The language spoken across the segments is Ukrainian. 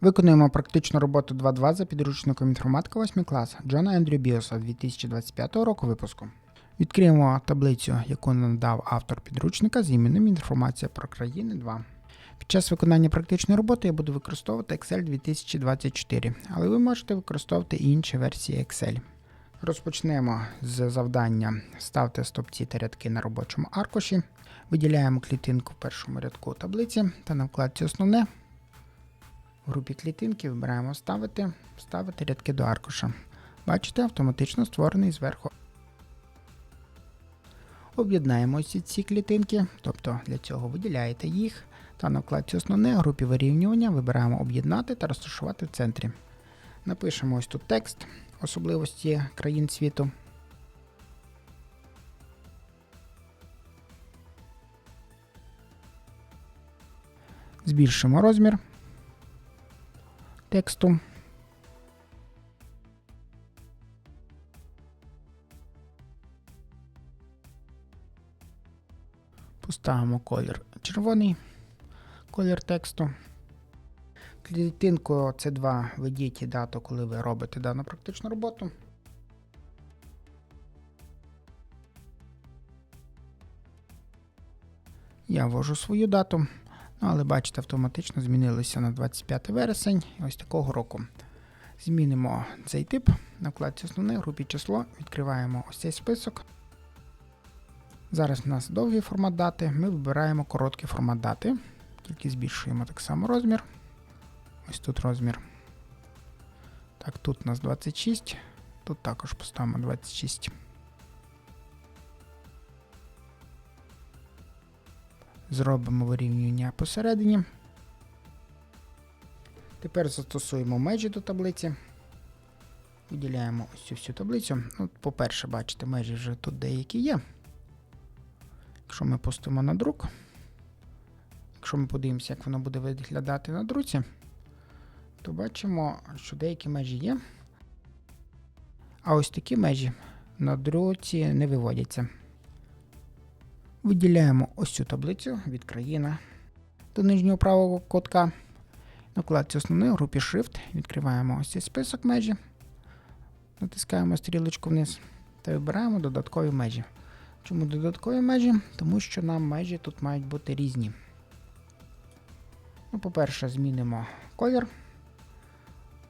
Виконуємо практичну роботу 2.2 за підручником інформатика 8 клас Джона Ендрю Біоса 2025 року випуску. Відкриємо таблицю, яку надав автор підручника з іменем Інформація про країни 2. Під час виконання практичної роботи я буду використовувати Excel 2024, але ви можете використовувати і інші версії Excel. Розпочнемо з завдання ставте стопці та рядки на робочому аркуші. Виділяємо клітинку в першому рядку таблиці та на вкладці Основне в групі клітинки вибираємо Ставити, ставити рядки до аркуша. Бачите, автоматично створений зверху. Об'єднаємо ці ці клітинки, тобто для цього виділяєте їх та на вкладці Основне групі вирівнювання вибираємо Об'єднати та розташувати в центрі. Напишемо ось тут текст, особливості країн світу. Збільшимо розмір тексту. Поставимо колір червоний, колір тексту. Клітинку C2 введіть дату, коли ви робите дану практичну роботу. Я ввожу свою дату. Ну, але бачите, автоматично змінилися на 25 вересень ось такого року. Змінимо цей тип на вкладці основне, групі число, відкриваємо ось цей список. Зараз в нас довгий формат дати, ми вибираємо короткий формат дати, тільки збільшуємо так само розмір. Ось тут розмір. Так, тут у нас 26, тут також поставимо 26. Зробимо вирівнювання посередині. Тепер застосуємо межі до таблиці. Виділяємо ось цю всю таблицю. Ну, По-перше, бачите, межі вже тут деякі є. Якщо ми пустимо на друк, якщо ми подивимося, як воно буде виглядати на друці, то бачимо, що деякі межі є. А ось такі межі на друці не виводяться. Виділяємо ось цю таблицю від країни до нижнього правого кутка. На вкладці основної групі Shift відкриваємо ось цей список межі, натискаємо стрілочку вниз та вибираємо додаткові межі. Чому додаткові межі? Тому що нам межі тут мають бути різні. Ну, По-перше, змінимо колір.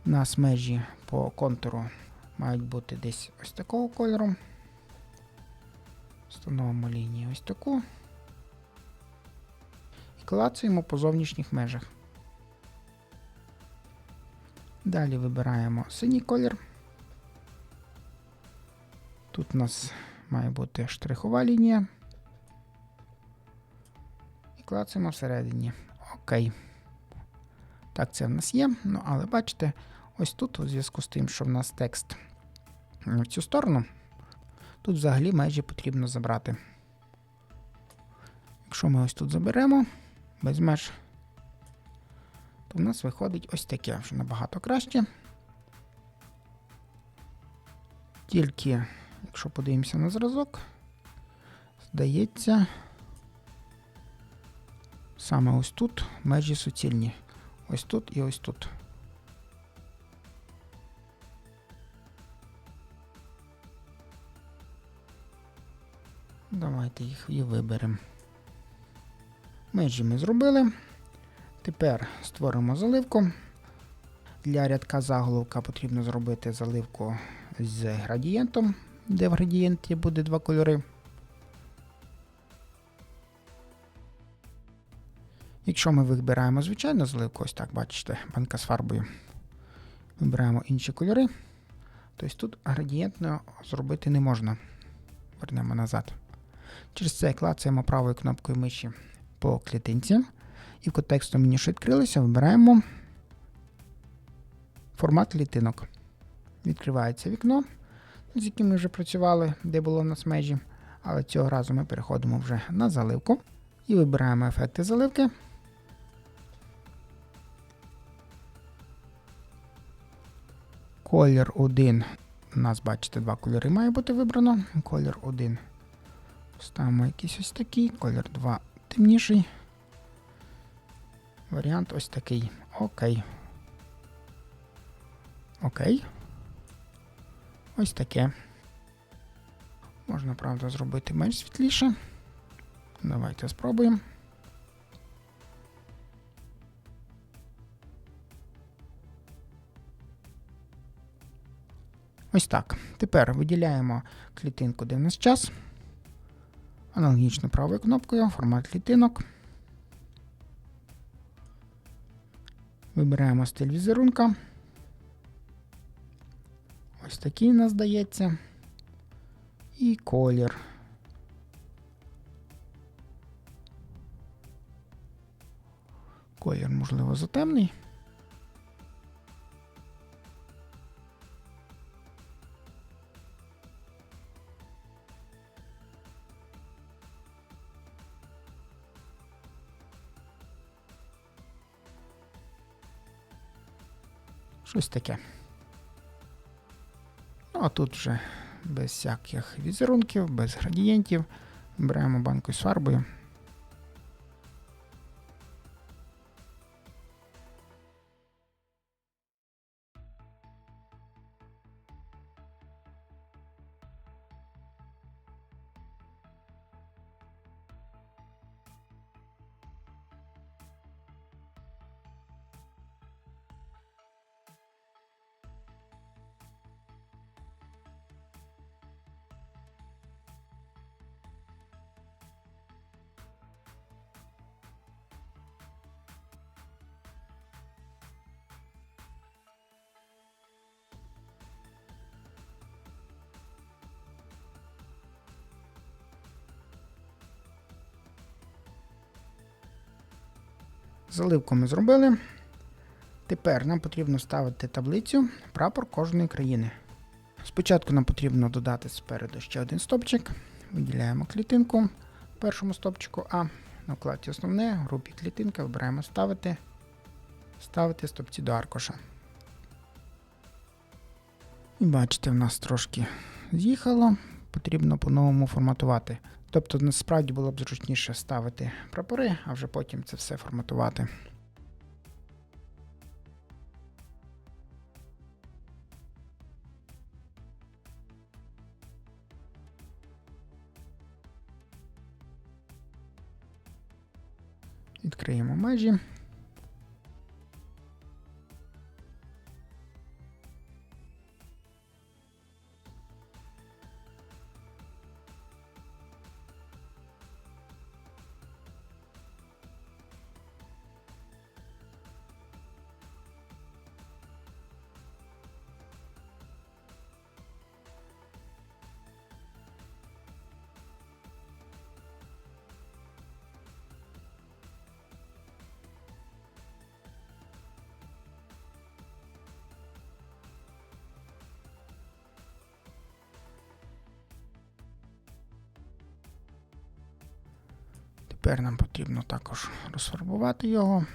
У нас межі по контуру мають бути десь ось такого кольору. Встановимо лінію ось таку. І клацаємо по зовнішніх межах. Далі вибираємо синій колір. Тут у нас має бути штрихова лінія. І клацаємо всередині. Окей. Так, це в нас є. Ну, але бачите, ось тут, у зв'язку з тим, що в нас текст в цю сторону. Тут взагалі межі потрібно забрати. Якщо ми ось тут заберемо без меж, то в нас виходить ось таке вже набагато краще. Тільки, якщо подивимося на зразок, здається, саме ось тут межі суцільні. Ось тут і ось тут. Давайте їх і виберемо. Межі ми зробили. Тепер створимо заливку. Для рядка заголовка потрібно зробити заливку з градієнтом, де в градієнті буде два кольори. Якщо ми вибираємо звичайну заливку, ось так бачите, банка з фарбою, вибираємо інші кольори, тобто тут градієнтно зробити не можна. Вернемо назад. Через це клацаємо правою кнопкою миші по клітинці. І в контексту меню, що відкрилося, вибираємо формат клітинок. Відкривається вікно, з яким ми вже працювали, де було в нас межі. Але цього разу ми переходимо вже на заливку і вибираємо ефекти заливки. Колір 1. У нас, бачите, два кольори має бути вибрано. Колір 1. Ставимо якийсь ось такий, колір 2 темніший. Варіант ось такий. Окей. Окей. Ось таке. Можна, правда, зробити менш світліше. Давайте спробуємо. Ось так. Тепер виділяємо клітинку, де в нас час. Аналогічно правою кнопкою, формат клітинок. Вибираємо стиль візерунка. Ось такий нас здається. І колір. Колір, можливо, затемний. Щось таке. Ну, а тут вже без всяких візерунків, без градієнтів. Беремо банку з фарбою. Заливку ми зробили. Тепер нам потрібно ставити таблицю прапор кожної країни. Спочатку нам потрібно додати спереду ще один стопчик. Виділяємо клітинку в першому стопчику А. На вкладці основне, в групі клітинка вибираємо ставити, ставити стопці до аркуша. І бачите, в нас трошки з'їхало, потрібно по-новому форматувати. Тобто, насправді було б зручніше ставити прапори, а вже потім це все форматувати. Відкриємо межі. Тепер нам потрібно також розфарбувати його.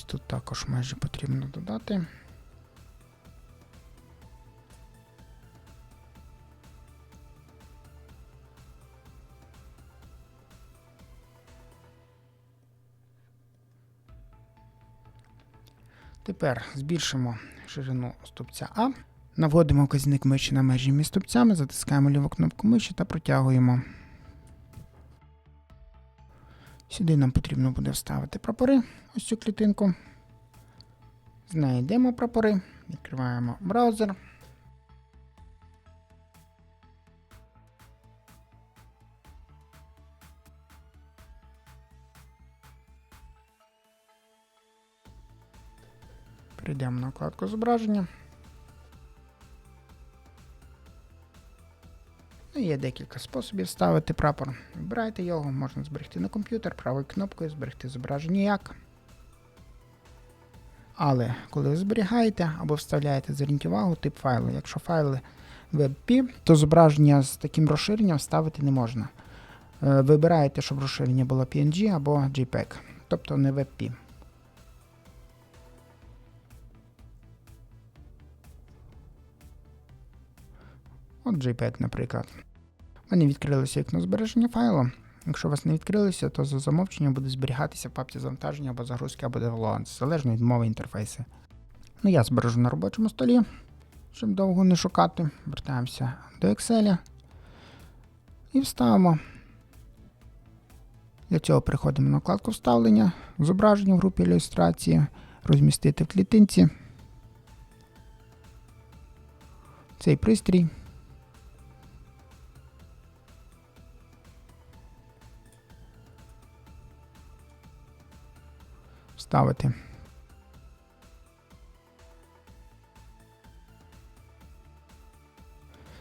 Ось тут також межі потрібно додати. Тепер збільшимо ширину стовпця А. Наводимо вказівник миші на межі між стовпцями, затискаємо ліву кнопку миші та протягуємо. Сюди нам потрібно буде вставити прапори, ось цю клітинку. Знайдемо прапори, відкриваємо браузер. Перейдемо на вкладку зображення. Є декілька способів ставити прапор. Вибирайте його, можна зберегти на комп'ютер, правою кнопкою зберегти зображення як. Але коли ви зберігаєте або вставляєте, зверніть увагу тип файлу. Якщо файли WebP, то зображення з таким розширенням ставити не можна. Е, Вибираєте, щоб розширення було PNG або JPEG, тобто не WebP. От JPEG, наприклад. У мене відкрилося вікно збереження файлу. Якщо у вас не відкрилося, то за замовченням буде зберігатися в папці завантаження або загрузки, або downloads, залежно від мови інтерфейсу. Ну, я збережу на робочому столі, щоб довго не шукати. Вертаємося до Excel і вставимо. Для цього переходимо на вкладку вставлення, зображення в групі ілюстрації, розмістити в клітинці. Цей пристрій. Вставити.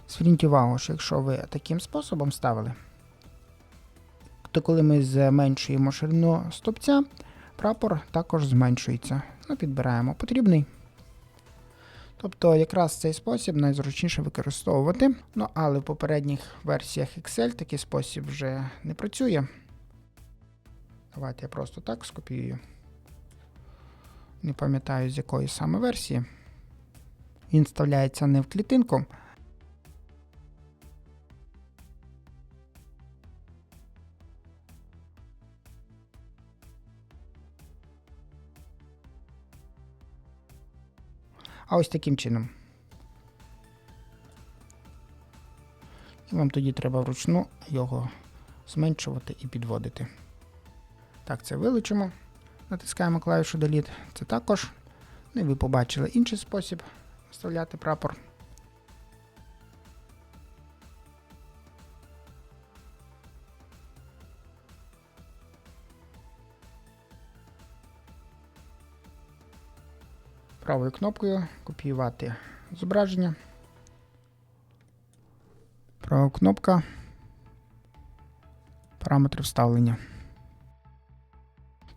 Зверніть увагу, що якщо ви таким способом ставили, то коли ми зменшуємо ширину стопця, прапор також зменшується. Ну, підбираємо потрібний. Тобто якраз цей спосіб найзручніше використовувати. Ну, але в попередніх версіях Excel такий спосіб вже не працює. Давайте я просто так скопіюю. Не пам'ятаю, з якої саме версії. Він вставляється не в клітинку. А ось таким чином. І вам тоді треба вручну його зменшувати і підводити. Так, це вилучимо. Натискаємо клавішу Delete. Це також. Ну і ви побачили інший спосіб вставляти прапор. Правою кнопкою копіювати зображення. Права кнопка. Параметри вставлення.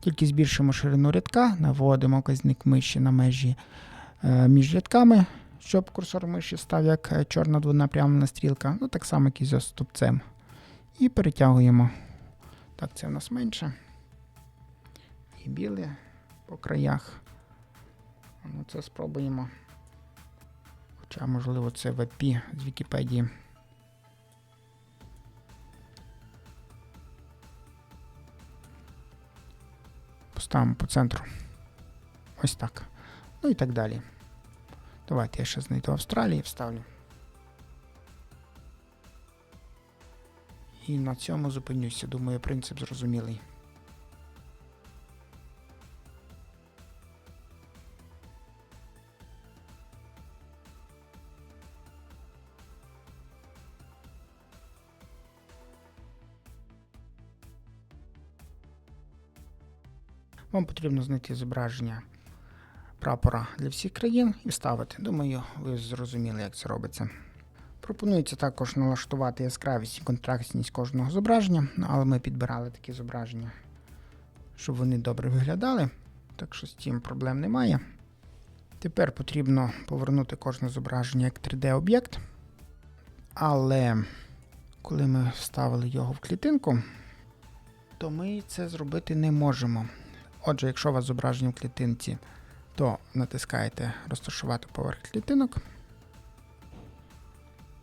Тільки збільшимо ширину рядка, наводимо вказник миші на межі е, між рядками, щоб курсор миші став як е, чорна двонапрямлена стрілка, ну так само, як і за стопцем. І перетягуємо. Так, це в нас менше. І біле по краях. Ну, це спробуємо. Хоча, можливо, це VP з Вікіпедії. Поставимо по центру. Ось так. Ну і так далі. Давайте я ще знайду Австралії вставлю. І на цьому зупинюся. Думаю, принцип зрозумілий. Вам потрібно знайти зображення прапора для всіх країн і вставити. Думаю, ви зрозуміли, як це робиться. Пропонується також налаштувати яскравість і контрастність кожного зображення, ну, але ми підбирали такі зображення, щоб вони добре виглядали. Так що з цим проблем немає. Тепер потрібно повернути кожне зображення як 3D-об'єкт. Але коли ми вставили його в клітинку, то ми це зробити не можемо. Отже, якщо у вас зображення в клітинці, то натискаєте розташувати поверх клітинок.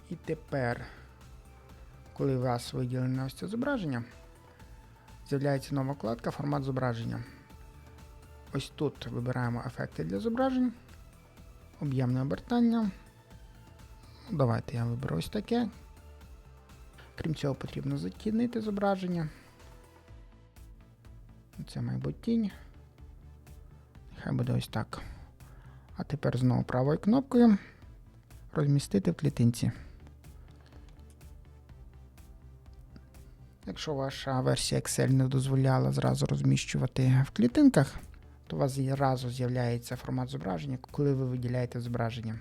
І тепер, коли у вас виділене ось це зображення, з'являється нова вкладка Формат зображення. Ось тут вибираємо ефекти для зображень, об'ємне обертання. Ну, Давайте я виберу ось таке. Крім цього, потрібно затінити зображення. Це, мабуть, тінь. Хай буде ось так. А тепер знову правою кнопкою розмістити в клітинці. Якщо ваша версія Excel не дозволяла зразу розміщувати в клітинках, то у вас зразу з'являється формат зображення, коли ви виділяєте зображення.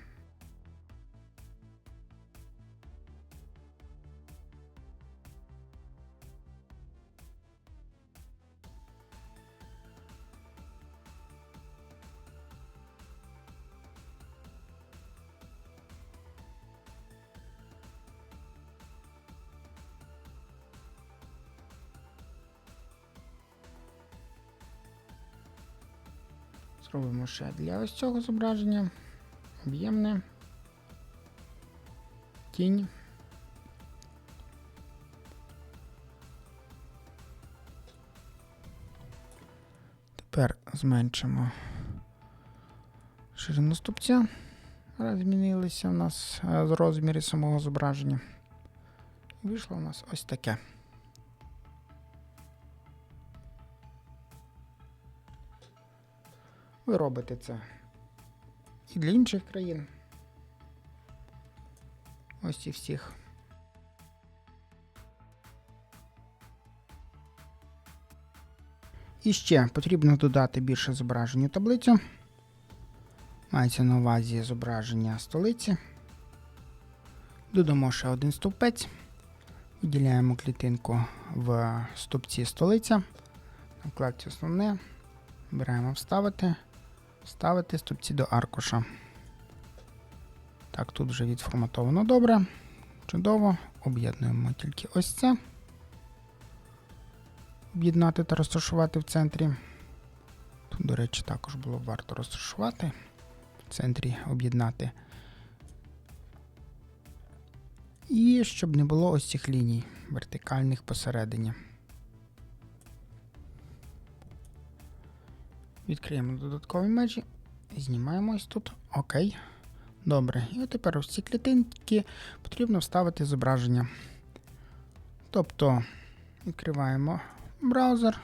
Ще для ось цього зображення. Об'ємне. Тінь. Тепер зменшимо ширину ступця. Раз Змінилися у нас е, розміри самого зображення. Вийшло у нас ось таке. Ви робите це і для інших країн. Ось і всіх. І ще потрібно додати більше зображень у таблицю. Мається на увазі зображення столиці. Додамо ще один стовпець. Виділяємо клітинку в стовпці столиця. На вкладці основне. Беремо вставити. Вставити стовпці до аркуша. Так, тут вже відформатовано добре. Чудово. Об'єднуємо тільки ось це. Об'єднати та розташувати в центрі. Тут, до речі, також було б варто розташувати. В центрі об'єднати. І щоб не було ось цих ліній вертикальних посередині. Відкриємо додаткові межі. Знімаємо ось тут. Окей. Добре. І от тепер ось ці клітинки потрібно вставити зображення. Тобто відкриваємо браузер.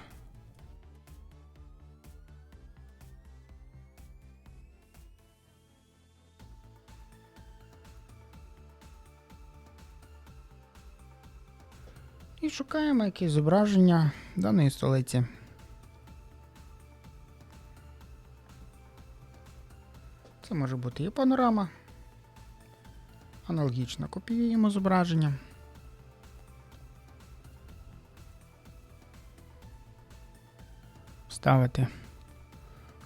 І шукаємо якесь зображення даної столиці. Це може бути і панорама. Аналогічно копіюємо зображення. Ставити.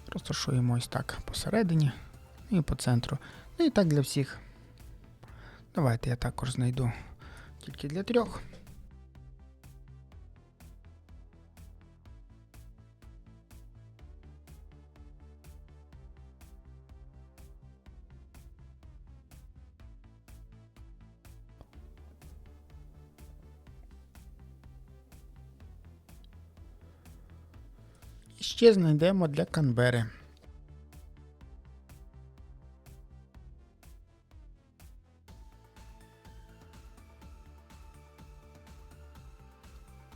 Розташуємо ось так посередині і по центру. Ну і так для всіх. Давайте я також знайду тільки для трьох. Ще знайдемо для Канбери.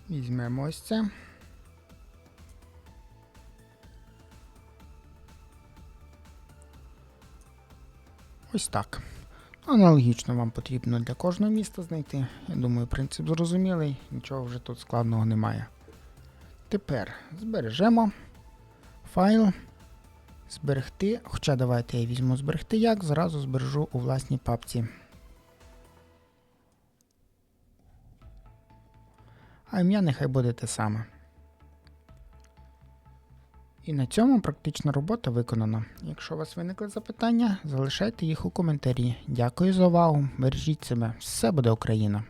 Візьмемо ось це. Ось так. Аналогічно вам потрібно для кожного міста знайти. Я думаю, принцип зрозумілий, нічого вже тут складного немає. Тепер збережемо файл. Зберегти. Хоча давайте я візьму зберегти як, зразу збережу у власній папці. А ім'я нехай буде те саме. І на цьому практична робота виконана. Якщо у вас виникли запитання, залишайте їх у коментарі. Дякую за увагу. Бережіть себе. Все буде Україна!